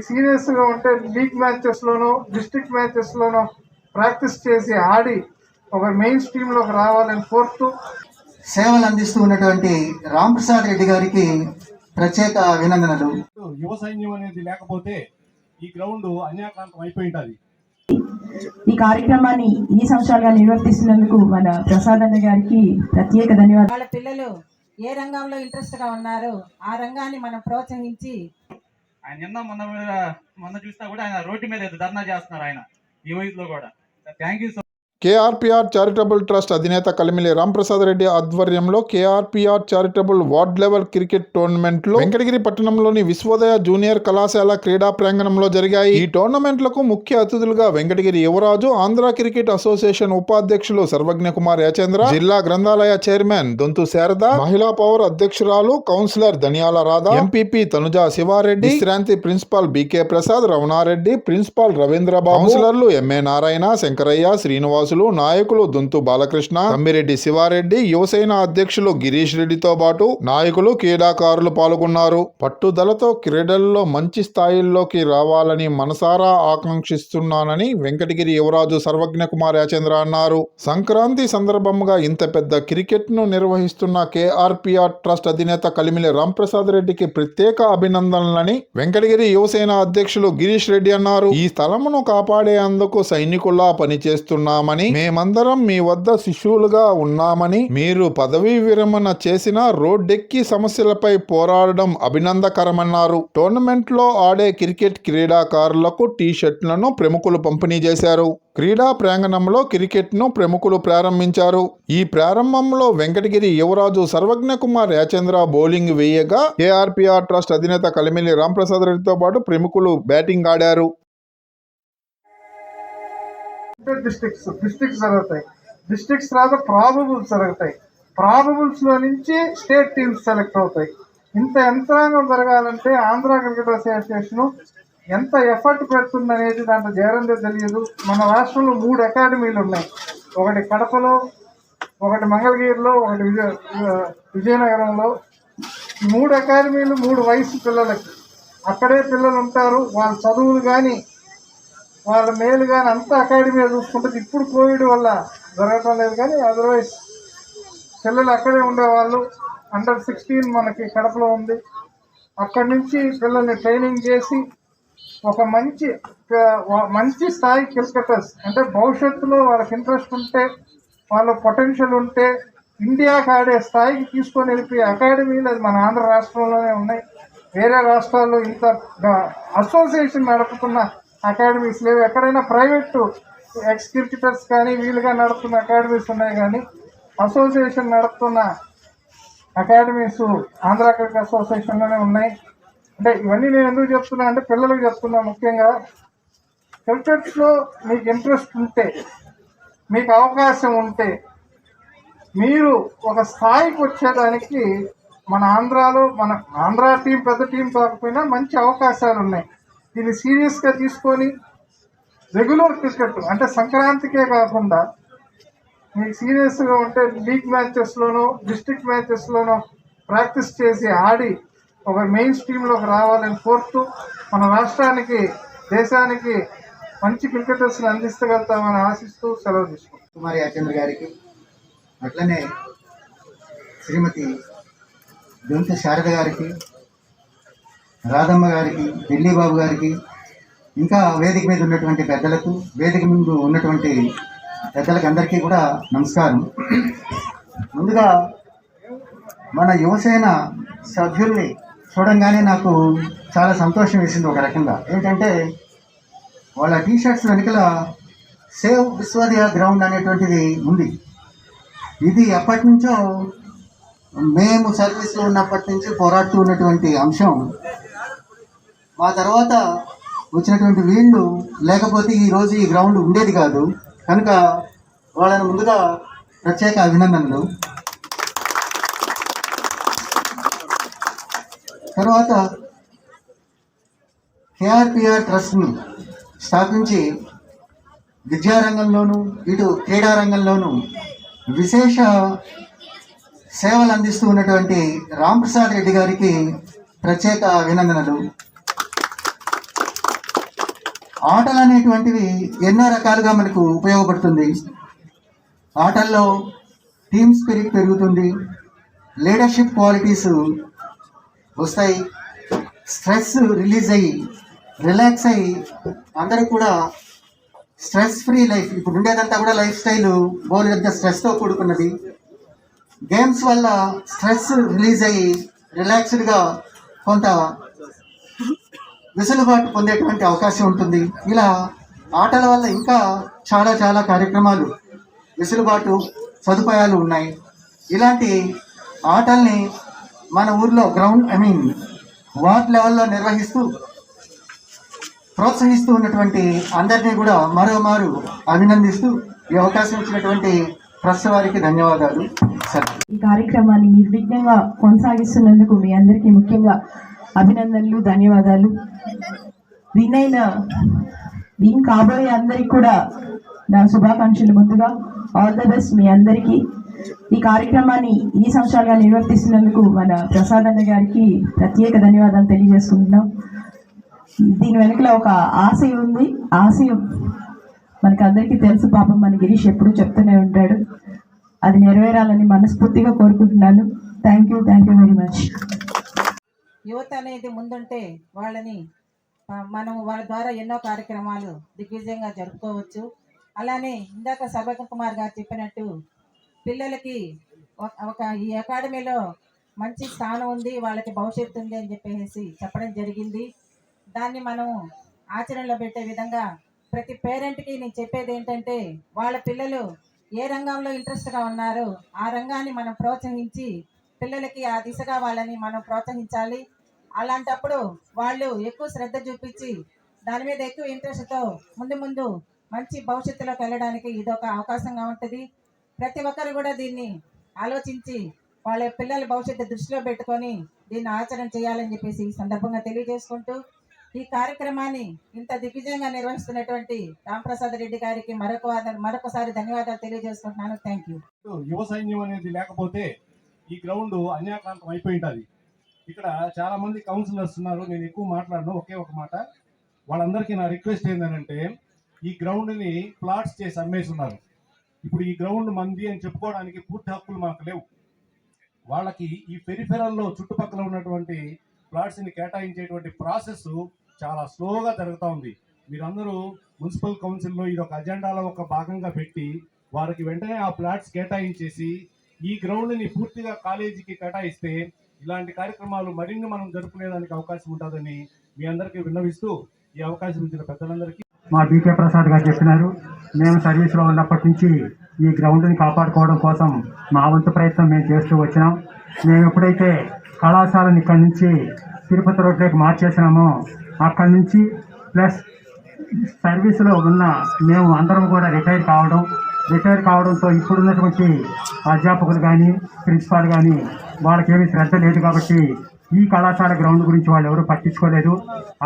మీకు సీరియస్గా ఉంటే లీగ్ మ్యాచెస్లోనో డిస్ట్రిక్ట్ మ్యాచెస్లోనో ప్రాక్టీస్ చేసి ఆడి ఒక మెయిన్ స్ట్రీమ్లోకి రావాలని కోరుతూ సేవలు అందిస్తూ ఉన్నటువంటి రాంప్రసాద్ రెడ్డి గారికి ప్రత్యేక అభినందనలు. యువ సైన్యం అనేది లేకపోతే ఈ గ్రౌండ్ అన్యాక్రాంతం అయిపోయి ఉంటుంది ఈ కార్యక్రమాన్ని ఇన్ని సంవత్సరాలుగా నిర్వర్తిస్తున్నందుకు మన ప్రసాద్ అన్న గారికి ప్రత్యేక ధన్యవాదాలు. వాళ్ళ పిల్లలు ఏ రంగంలో ఇంట్రెస్ట్గా ఉన్నారో ఆ రంగాన్ని మనం ప్రోత్సహించి ఆయన నిన్న మొన్న మొన్న చూసినా కూడా ఆయన రోడ్డు మీద ధర్నా చేస్తున్నారు ఆయన ఈ వయసులో కూడా. Thank you so KRPR charitable trust అధినేత కలిమిలి రాంప్రసాద్ రెడ్డి ఆధ్వర్యంలో KRPR charitable ward level cricket టోర్నమెంట్లో వెంకటగిరి పట్టణంలోని విశ్వోదయ జూనియర్ కళాశాల క్రీడా ప్రాంగణంలో జరిగాయి. ఈ టోర్నమెంట్లకు ముఖ్య అతిథులుగా వెంకటగిరి యువరాజు ఆంధ్ర క్రికెట్ అసోసియేషన్ ఉపాధ్యక్షులు సర్వజ్ఞ కుమార్ యాచేంద్ర జిల్లా గ్రంథాలయ చైర్మన్ దొంతు శారద మహిళా పవర్ అధ్యక్షురాలు councillor Dhaniyala Radha MPP Tanuja Sivareddy Shranti principal BK Prasad Ramanareddy principal Ravindrababu కౌన్సిలర్లు ఎంఏ నారాయణ శంకరయ్య శ్రీనివాస్ శ్రీనివాసులు నాయకులు దొంతు బాలకృష్ణ తమ్మిరెడ్డి శివారెడ్డి యువసేన అధ్యక్షులు గిరీష్ రెడ్డితో పాటు నాయకులు క్రీడాకారులు పాల్గొన్నారు. పట్టుదలతో క్రీడల్లో మంచి స్థాయిల్లోకి రావాలని మనసారా ఆకాంక్షిస్తున్నానని వెంకటగిరి యువరాజు సర్వజ్ఞ కుమార్ యాచంద్ర అన్నారు. సంక్రాంతి సందర్భంగా ఇంత పెద్ద క్రికెట్ను నిర్వహిస్తున్న కేఆర్పిఆర్ ట్రస్ట్ అధినేత కలిమిలి రాంప్రసాద్ రెడ్డికి ప్రత్యేక అభినందనలని వెంకటగిరి యువసేన అధ్యక్షులు గిరీష్ రెడ్డి అన్నారు. ఈ స్థలమును కాపాడేందుకు సైనికుల్లా పనిచేస్తున్నామని మేమందరం మీ వద్ద శిష్యులుగా ఉన్నామని మీరు పదవీ విరమణ చేసిన రోడ్డెక్కి సమస్యలపై పోరాడడం అభినందకరమన్నారు. టోర్నమెంట్లో ఆడే క్రికెట్ క్రీడాకారులకు టీ షర్ట్లను ప్రముఖులు పంపిణీ చేశారు. క్రీడా ప్రాంగణంలో క్రికెట్ను ప్రముఖులు ప్రారంభించారు. ఈ ప్రారంభంలో వెంకటగిరి యువరాజు సర్వజ్ఞ కుమార్ యాచంద్ర బౌలింగ్ వేయగా ఏఆర్పిఆర్ ట్రస్ట్ అధినేత కలిమిలి రాంప్రసాద్ రెడ్డితో పాటు ప్రముఖులు బ్యాటింగ్ ఆడారు. అంటే డిస్ట్రిక్ట్స్ డిస్ట్రిక్ట్స్ జరుగుతాయి. డిస్ట్రిక్ట్స్ తర్వాత ప్రాబబుల్స్ జరుగుతాయి. ప్రాబబుల్స్లో నుంచి స్టేట్ టీమ్స్ సెలెక్ట్ అవుతాయి. ఇంత యంత్రాంగం జరగాలంటే ఆంధ్ర క్రికెట్ అసోసియేషను ఎంత ఎఫర్ట్ పెడుతుంది అనేది దాంట్లో జయరందే తెలియదు. మన రాష్ట్రంలో మూడు అకాడమీలు ఉన్నాయి. ఒకటి కడపలో ఒకటి మంగళగిరిలో ఒకటి విజయ విజయనగరంలో. మూడు అకాడమీలు మూడు వయసు పిల్లలకి. అక్కడే పిల్లలు ఉంటారు వాళ్ళ చదువులు కానీ వాళ్ళ మేలు కానీ అంతా అకాడమీ చూసుకుంటుంది. ఇప్పుడు కోవిడ్ వల్ల జరగటం లేదు కానీ అదర్వైజ్ పిల్లలు అక్కడే ఉండేవాళ్ళు. అండర్ సిక్స్టీన్ మనకి కడపలో ఉంది. అక్కడి నుంచి పిల్లల్ని ట్రైనింగ్ చేసి ఒక మంచి మంచి స్థాయి క్రికెటర్స్ అంటే భవిష్యత్తులో వాళ్ళకి ఇంట్రెస్ట్ ఉంటే వాళ్ళ పొటెన్షియల్ ఉంటే ఇండియాకి ఆడే స్థాయికి తీసుకొని వెళ్ళిపోయి అకాడమీలు అది మన ఆంధ్ర రాష్ట్రంలోనే ఉన్నాయి. వేరే రాష్ట్రాల్లో ఇంత అసోసియేషన్ నడుపుతున్న అకాడమీస్ లేవు. ఎక్కడైనా ప్రైవేట్ ఎక్స్ క్రికెటర్స్ కానీ వీలుగా నడుపుతున్న అకాడమీస్ ఉన్నాయి కానీ అసోసియేషన్ నడుపుతున్న అకాడమీస్ ఆంధ్ర క్రికెట్ అసోసియేషన్లోనే ఉన్నాయి. అంటే ఇవన్నీ నేను ఎందుకు చెప్తున్నా అంటే పిల్లలకు చెప్తున్నా ముఖ్యంగా. క్రికెట్లో మీకు ఇంట్రెస్ట్ ఉంటే మీకు అవకాశం ఉంటే మీరు ఒక స్థాయికి వచ్చేదానికి మన ఆంధ్రాలో మన ఆంధ్ర టీం పెద్ద టీం కాకపోయినా మంచి అవకాశాలు ఉన్నాయి. దీన్ని సీరియస్గా తీసుకొని రెగ్యులర్ క్రికెట్ అంటే సంక్రాంతికే కాకుండా మీకు సీరియస్గా ఉంటే లీగ్ మ్యాచెస్లోనో డిస్టిక్ మ్యాచెస్లోనో ప్రాక్టీస్ చేసి ఆడి ఒక మెయిన్ స్ట్రీమ్లోకి రావాలని కోరుతూ మన రాష్ట్రానికి దేశానికి మంచి క్రికెటర్స్ని అందిస్తగలుగుతామని ఆశిస్తూ సెలవు తీసుకుంటాం కుమారి యాచంద్ర గారికి అట్లనే శ్రీమతి దొంత శారద గారికి రాధమ్మ గారికి ఢిల్లీ బాబు గారికి ఇంకా వేదిక మీద ఉన్నటువంటి పెద్దలకు వేదిక ముందు ఉన్నటువంటి పెద్దలకు అందరికీ కూడా నమస్కారం. ముందుగా మన యువసేన సభ్యుల్ని చూడంగానే నాకు చాలా సంతోషం వేసింది ఒక రకంగా. ఏంటంటే వాళ్ళ టీషర్ట్స్ వెనుకల సేవ్ విశ్వదయ గ్రౌండ్ అనేటువంటిది ఉంది. ఇది ఎప్పటి నుంచో మేము సర్వీస్లో ఉన్నప్పటి నుంచి పోరాడుతూ ఉన్నటువంటి అంశం. మా తర్వాత వచ్చినటువంటి వీళ్ళు లేకపోతే ఈరోజు ఈ గ్రౌండ్ ఉండేది కాదు. కనుక వాళ్ళని ముందుగా ప్రత్యేక అభినందనలు. తర్వాత కేఆర్పిఆర్ ట్రస్ట్ని స్థాపించి విద్యారంగంలోనూ ఇటు క్రీడారంగంలోనూ విశేష సేవలు అందిస్తూ ఉన్నటువంటి రాంప్రసాద్ రెడ్డి గారికి ప్రత్యేక అభినందనలు. ఆటలు అనేటువంటివి ఎన్నో రకాలుగా మనకు ఉపయోగపడుతుంది. ఆటల్లో టీమ్ స్పిరిట్ పెరుగుతుంది. లీడర్షిప్ క్వాలిటీస్ వస్తాయి. స్ట్రెస్ రిలీజ్ అయ్యి రిలాక్స్ అయ్యి అందరూ కూడా స్ట్రెస్ ఫ్రీ లైఫ్ ఇప్పుడు ఉండేదంతా కూడా లైఫ్ స్టైల్ బోలెంత స్ట్రెస్తో కూడుకున్నది. గేమ్స్ వల్ల స్ట్రెస్ రిలీజ్ అయ్యి రిలాక్స్డ్గా కొంత వెసులుబాటు పొందేటువంటి అవకాశం ఉంటుంది. ఇలా ఆటల వల్ల ఇంకా చాలా చాలా కార్యక్రమాలు వెసులుబాటు సదుపాయాలు ఉన్నాయి. ఇలాంటి ఆటల్ని మన ఊర్లో గ్రౌండ్ ఐ మీన్ వార్డ్ లెవెల్లో నిర్వహిస్తూ ప్రోత్సహిస్తూ ఉన్నటువంటి అందరినీ కూడా మరోమారు అభినందిస్తూ ఈ అవకాశం ఇచ్చినటువంటి వారికి ధన్యవాదాలు ఈ కార్యక్రమాన్ని నిర్విఘ్నంగా కొనసాగిస్తున్నందుకు మీ అందరికీ ముఖ్యంగా అభినందనలు ధన్యవాదాలు. వినైన దీని కాబోయే అందరికి కూడా నా శుభాకాంక్షలు ముందుగా. ఆల్ ద బెస్ట్ మీ అందరికీ. ఈ కార్యక్రమాన్ని ఇన్ని సంవత్సరాలుగా నిర్వర్తిస్తున్నందుకు మన ప్రసాద్ అన్న గారికి ప్రత్యేక ధన్యవాదాలు తెలియజేసుకుంటున్నాం. దీని వెనుకల ఒక ఆశయం ఉంది. ఆశయం మనకి అందరికీ తెలుసు పాపం మన గిరీష్ ఎప్పుడూ చెప్తూనే ఉంటాడు. అది నెరవేరాలని మనస్ఫూర్తిగా కోరుకుంటున్నాను. Thank you thank you very much యువత అనేది ముందుంటే వాళ్ళని మనం వాళ్ళ ద్వారా ఎన్నో కార్యక్రమాలు దిగ్విజయంగా జరుపుకోవచ్చు. అలానే ఇందాక సభకు కుమార్ గారు చెప్పినట్టు పిల్లలకి ఒక- ఒక ఈ అకాడమీలో మంచి స్థానం ఉంది వాళ్ళకి భవిష్యత్తు ఉంది అని చెప్పేసి చెప్పడం జరిగింది. దాన్ని మనం ఆచరణలో పెట్టే విధంగా ప్రతి పేరెంట్కి నేను చెప్పేది ఏంటంటే వాళ్ళ పిల్లలు ఏ రంగంలో ఇంట్రెస్ట్గా ఉన్నారో ఆ రంగాన్ని మనం ప్రోత్సహించి పిల్లలకి ఆ దిశగా వాళ్ళని మనం ప్రోత్సహించాలి. అలాంటప్పుడు వాళ్ళు ఎక్కువ శ్రద్ధ చూపించి దాని మీద ఎక్కువ ఇంట్రెస్ట్తో ముందు ముందు మంచి భవిష్యత్తులోకి వెళ్ళడానికి ఇదొక అవకాశంగా ఉంటుంది. ప్రతి ఒక్కరు కూడా దీన్ని ఆలోచించి వాళ్ళ పిల్లల భవిష్యత్తు దృష్టిలో పెట్టుకొని దీన్ని ఆచరణ చేయాలని చెప్పేసి ఈ సందర్భంగా తెలియజేసుకుంటూ ఈ కార్యక్రమాన్ని ఇంత దిగ్విజయంగా నిర్వహిస్తున్నటువంటి రాంప్రసాద్ రెడ్డి గారికి మరొక మరొకసారి ధన్యవాదాలు తెలియజేసుకుంటున్నాను. థ్యాంక్ యూ యువ సైన్యం అనేది లేకపోతే ఈ గ్రౌండ్ అన్యాక్రాంతం అయిపోయి ఉంటుంది ఇక్కడ చాలా మంది కౌన్సిలర్స్ ఉన్నారు నేను ఎక్కువ మాట్లాడను ఒకే ఒక మాట. వాళ్ళందరికీ నా రిక్వెస్ట్ ఏంటంటే ఈ గ్రౌండ్ని ప్లాట్స్ చేసి అమ్మేస్తున్నారు. ఇప్పుడు ఈ గ్రౌండ్ మంది అని చెప్పుకోవడానికి పూర్తి హక్కులు మాకు లేవు. వాళ్ళకి ఈ పెరిఫెరల్లో చుట్టుపక్కల ఉన్నటువంటి ప్లాట్స్ని కేటాయించేటువంటి ప్రాసెస్ చాలా స్లోగా జరుగుతూ ఉంది. మీరందరూ మున్సిపల్ కౌన్సిల్లో ఇది ఒక అజెండాలో ఒక భాగంగా పెట్టి వారికి వెంటనే ఆ ప్లాట్స్ కేటాయించేసి ఈ గ్రౌండ్ని పూర్తిగా కాలేజీకి కేటాయిస్తే ఇలాంటి కార్యక్రమాలు మరిన్ని మనం జరుపుకునేదానికి అవకాశం ఉంటుందని మీ అందరికీ విన్నవిస్తూ ఈ అవకాశం ఇచ్చిన పెద్దలందరికీ మా బీకే ప్రసాద్ గారు చెప్పినారు. మేము సర్వీస్లో ఉన్నప్పటి నుంచి ఈ గ్రౌండ్ని కాపాడుకోవడం కోసం మా వంతు ప్రయత్నం మేము చేస్తూ వచ్చినాం. మేము ఎప్పుడైతే కళాశాలను ఇక్కడి నుంచి తిరుపతి రోడ్లోకి మార్చేసినామో అక్కడి నుంచి ప్లస్ సర్వీస్లో ఉన్న మేము అందరం కూడా రిటైర్ కావడం రిటైర్ కావడంతో ఇప్పుడున్నటువంటి అధ్యాపకులు కానీ ప్రిన్సిపాల్ కానీ వాళ్ళకేమీ శ్రద్ధ లేదు కాబట్టి ఈ కళాశాల గ్రౌండ్ గురించి వాళ్ళు ఎవరు పట్టించుకోలేదు.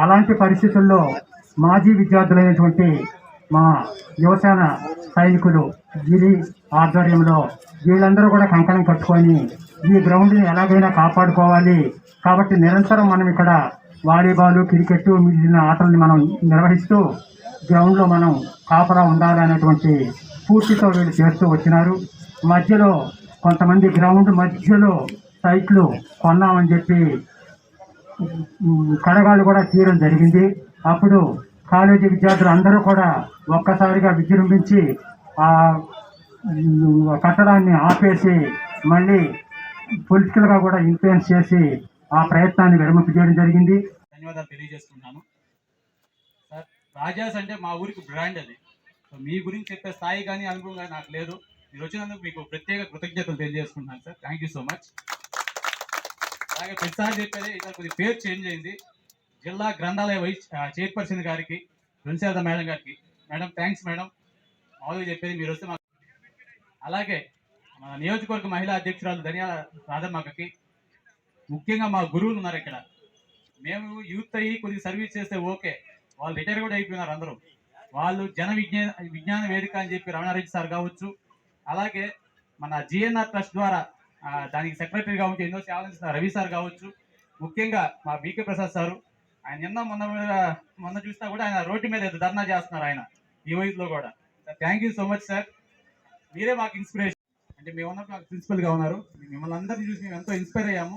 అలాంటి పరిస్థితుల్లో మాజీ విద్యార్థులైనటువంటి మా యువసేన సైనికులు గిరి ఆధ్వర్యంలో వీళ్ళందరూ కూడా కంకణం కట్టుకొని ఈ గ్రౌండ్ని ఎలాగైనా కాపాడుకోవాలి. కాబట్టి నిరంతరం మనం ఇక్కడ వాలీబాల్ క్రికెట్ మిగిలిన ఆటల్ని మనం నిర్వహిస్తూ గ్రౌండ్లో మనం కాపరా ఉండాలనేటువంటి స్ఫూర్తితో వీళ్ళు చేస్తూ వచ్చినారు. మధ్యలో కొంతమంది గ్రౌండ్ మధ్యలో సైట్లు కొన్నామని చెప్పి కడగాలు కూడా తీయడం జరిగింది. అప్పుడు కాలేజీ విద్యార్థులు అందరూ కూడా ఒక్కసారిగా విజృంభించి ఆ కట్టడాన్ని ఆపేసి మళ్ళీ పొలిటికల్గా కూడా ఇన్ఫ్లుయెన్స్ చేసి ఆ ప్రయత్నాన్ని విరమింపు చేయడం జరిగింది. ధన్యవాదాలు తెలియజేసుకుంటున్నాను. సార్ రాజాస్ అంటే మా ఊరికి బ్రాండ్ అది. సో మీ గురించి చెప్పే స్థాయి కానీ అనుభవం కానీ నాకు లేదు. మీరు వచ్చినందుకు మీకు ప్రత్యేక కృతజ్ఞతలు తెలియజేసుకుంటున్నాను sir. Thank you so much అలాగే ప్రతిసారి చెప్పేది ఇక్కడ కొద్ది పేరు చేంజ్ అయింది. జిల్లా గ్రంథాలయ వైస్ చైర్పర్సన్ గారికి ప్రిన్సిపల్ మేడం గారికి. Madam thanks madam. మామూలుగా చెప్పేది మీరు వస్తే మాకు అలాగే మన నియోజకవర్గ మహిళా అధ్యక్షురాలు ధనియా రాధమ్మకి ముఖ్యంగా మా గురువులు ఉన్నారు ఇక్కడ. మేము యూత్ అయ్యి కొద్దిగా సర్వీస్ చేస్తే ఓకే. వాళ్ళు రిటైర్ కూడా అయిపోయినారు అందరూ. వాళ్ళు జన విజ్ఞాన విజ్ఞాన వేదిక అని చెప్పి రమణారెడ్డి సార్ కావచ్చు అలాగే మన జిఎన్ఆర్ ట్రస్ట్ ద్వారా దానికి సెక్రటరీగా ఉంటే ఎన్నో సేవలు చేసిన రవి సార్ కావచ్చు ముఖ్యంగా మా బీకే ప్రసాద్ సారు. ఆయన నిన్న మొన్న మొన్న చూసినా కూడా ఆయన రోడ్డు మీద ఏదో ధర్నా చేస్తున్నారు ఆయన ఈ వయసులో కూడా. Thank you so much sir మీరే మాకు ఇన్స్పిరేషన్ అంటే మేము ఉన్నప్పుడు మాకు ప్రిన్సిపల్గా ఉన్నారు. మిమ్మల్ని అందరినీ చూసి మేము ఎంతో ఇన్స్పైర్ అయ్యాము.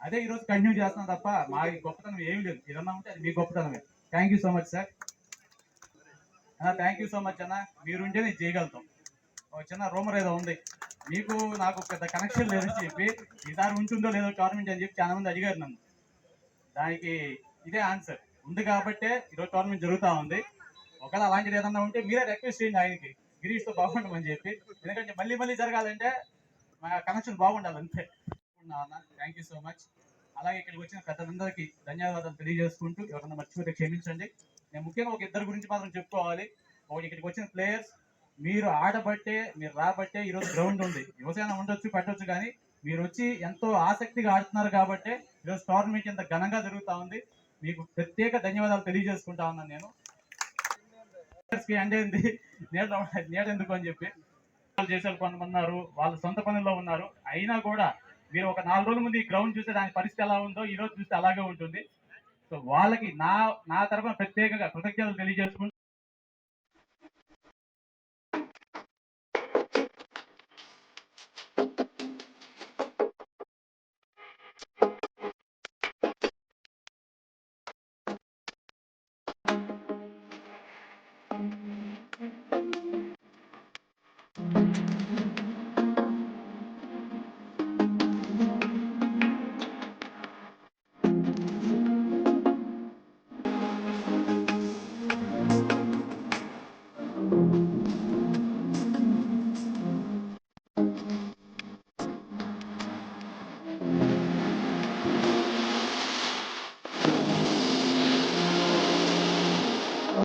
అదే ఈ రోజు కంటిన్యూ చేస్తున్నాం తప్ప మా గొప్పతనం ఏమి లేదు. ఏదన్నా ఉంటే అది మీ గొప్పతనమే. Thank you so much sir thank you so much అన్న. మీరుంటే నేను చేయగలుగుతాం. ఒక చిన్న రూమర్ ఏదో ఉంది. మీకు నాకు పెద్ద కనెక్షన్ లేదని చెప్పి ఈసారి ఉంటుందో లేదో గవర్నమెంట్ అని చెప్పి చాలా మంది అడిగారు నన్ను. దానికి ఇదే ఆన్సర్ ఉంది కాబట్టే ఈరోజు టోర్నమెంట్ జరుగుతూ ఉంది. ఒకవేళ అలాంటిది ఏదన్నా ఉంటే మీరే రిక్వెస్ట్ చేయండి ఆయనకి. గిరీష్తో బాగుండమని చెప్పి. ఎందుకంటే మళ్ళీ మళ్ళీ జరగాలంటే మా కనెక్షన్ బాగుండాలి అంతే థ్యాంక్ యూ సో మచ్ అలాగే ఇక్కడికి వచ్చిన పెద్దలందరికీ ధన్యవాదాలు తెలియజేసుకుంటూ ఎవరన్నా మర్చిపోతే క్షమించండి. నేను ముఖ్యంగా ఒక ఇద్దరు గురించి మాత్రం చెప్పుకోవాలి. ఒకటి ఇక్కడికి వచ్చిన ప్లేయర్స్ మీరు ఆడబట్టే మీరు రాబట్టే ఈరోజు గ్రౌండ్ ఉంది. యువసేన ఉండొచ్చు పెట్టొచ్చు కానీ మీరు వచ్చి ఎంతో ఆసక్తిగా ఆడుతున్నారు కాబట్టి ఈరోజు టోర్నమెంట్ ఇంత ఘనంగా జరుగుతూ ఉంది. మీకు ప్రత్యేక ధన్యవాదాలు తెలియజేసుకుంటా ఉన్నాను నేను. అంటే ఏంది ఎందుకు అని చెప్పి వాళ్ళు చేసే పనులు ఉన్నారు వాళ్ళ సొంత పనుల్లో ఉన్నారు. అయినా కూడా మీరు ఒక నాలుగు రోజుల ముందు ఈ గ్రౌండ్ చూస్తే దాని పరిస్థితి ఎలా ఉందో ఈ రోజు చూస్తే అలాగే ఉంటుంది. సో వాళ్ళకి నా నా తరఫున ప్రత్యేకంగా కృతజ్ఞతలు తెలియజేసుకుంటూ